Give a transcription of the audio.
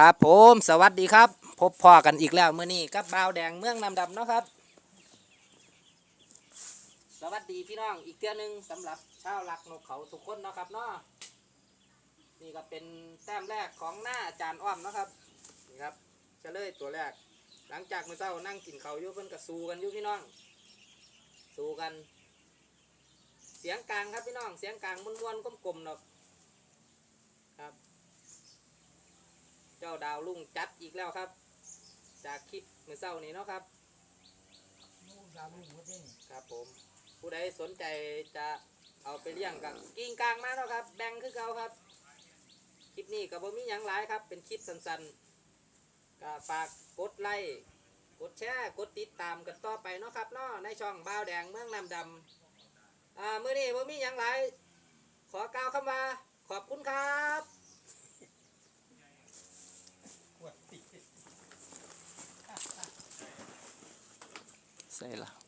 ครับผมสวัสดีครับ พบพ่อกันอีกแล้วเมื่อนี้กับบ่าวแดงเมืองนำดำเนาะครับ สวัสดีพี่น้องอีกเทื่อหนึ่งสำหรับชาวลักนกเขาทุกคนเนาะครับเนาะนี่ก็เป็นแต้มแรกของหน้าอาจารย์อ้อมเนาะครับนี่ครับเฉลยตัวแรก หลังจากเมื่อเช้านั่งกินเขาอยู่เพิ่นก็สู้กันอยู่พี่น้อง สูกัน เสียงกลางครับพี่น้องเสียงกลางม้วนๆกลมๆเนาะครับ เจ้า ดาวลุ่งจัดอีกแล้วครับ จากคลิปมือเช้านี้เนาะครับครับผม ผู้ใดสนใจจะเอาไปเลี้ยงกับกิ้งกลางมาเนาะครับ แบ่งคือเก่าครับ คลิปนี้ก็บ่มีหยังหลายครับ เป็นคลิปสั้นๆก็ฝากกดไลค์กดแชร์กดติดตามกันต่อไปเนาะครับเนาะในช่องบ่าวแดงเมืองน้ำดำอ่ามื้อนี้บ่มีหยังหลายขอกล่าวคำว่าขอบคุณครับ ใส่ละ